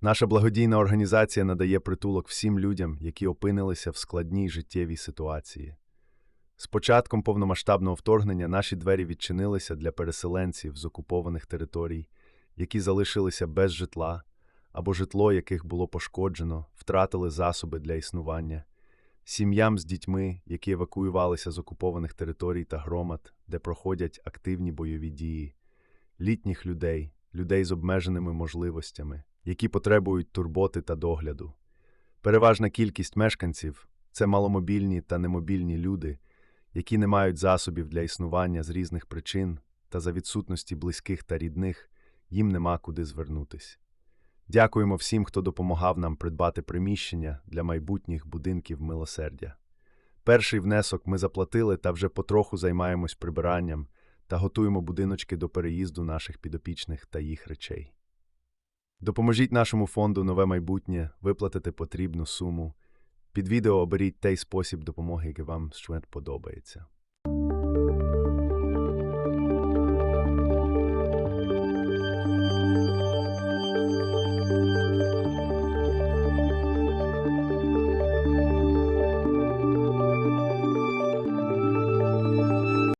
Наша благодійна організація надає притулок всім людям, які опинилися в складній життєвій ситуації. З початком повномасштабного вторгнення наші двері відчинилися для переселенців з окупованих територій, які залишилися без житла або житло, яких було пошкоджено, втратили засоби для існування, сім'ям з дітьми, які евакуювалися з окупованих територій та громад, де проходять активні бойові дії, літніх людей, людей з обмеженими можливостями, які потребують турботи та догляду. Переважна кількість мешканців це маломобільні та немобільні люди, які не мають засобів для існування з різних причин та за відсутності близьких та рідних, їм нема куди звернутись. Дякуємо всім, хто допомагав нам придбати приміщення для майбутніх будинків милосердя. Перший внесок ми заплатили та вже потроху займаємось прибиранням та готуємо будиночки до переїзду наших підопічних та їх речей. Допоможіть нашому фонду нове майбутнє виплатити потрібну суму. Під відео оберіть той спосіб допомоги, який вам щось подобається.